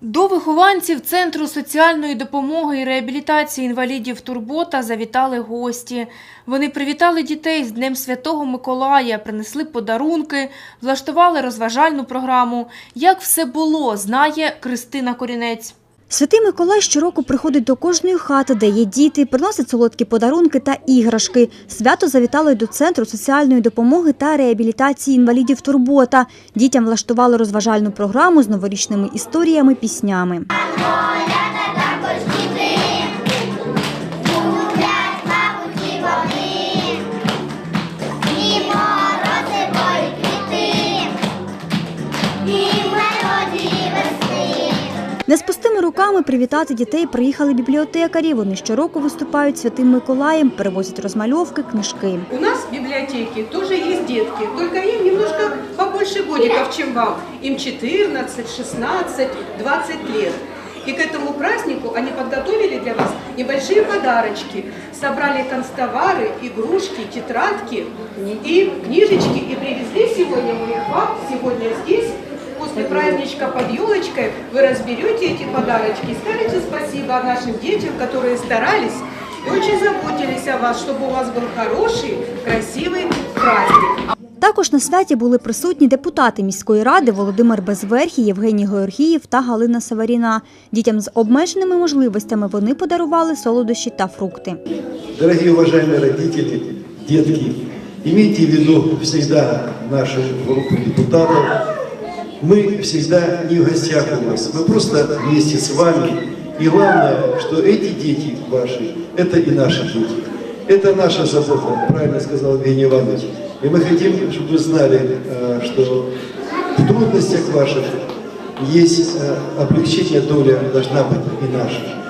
До вихованців Центру соціальної допомоги і реабілітації інвалідів Турбота завітали гості. Вони привітали дітей з Днем Святого Миколая, принесли подарунки, влаштували розважальну програму. Як все було, знає Кристина Корінець. Святий Миколай щороку приходить до кожної хати, де є діти, приносить солодкі подарунки та іграшки. Свято завітало й до Центру соціальної допомоги та реабілітації інвалідів Турбота. Дітям влаштували розважальну програму з новорічними історіями, піснями. Не з пустими руками привітати дітей приїхали бібліотекарі. Вони щороку виступають святим Миколаєм, перевозять розмальовки, книжки. У нас в библиотеке тоже есть детки, только им немножко побольше годиков, чем вам. Им 14, 16, 20 лет. И к этому празднику они подготовили для вас небольшие подарочки. Собрали констовары, игрушки, тетрадки и книжечки. И привезли сегодня мы их вам, сегодня здесь. После праздничка под елочкой вы разберете эти подарочки и скажете спасибо нашим детям, которые старались и очень заботились о вас, чтобы у вас был хороший, красивый праздник. Також на святі були присутні депутати міської ради Володимир Безверхій, Євгеній Георгіїв та Галина Саваріна. Дітям з обмеженими можливостями вони подарували солодощі та фрукти. Дорогие уважаемые родители, детки, имейте в виду всегда нашу группу депутатов. Мы всегда не в гостях у вас, мы просто вместе с вами. И главное, что эти дети ваши, это и наши дети. Это наша забота, правильно сказал Евгений Иванович. И мы хотим, чтобы вы знали, э, что в трудностях ваших есть э, облегчение доля должна быть и наша.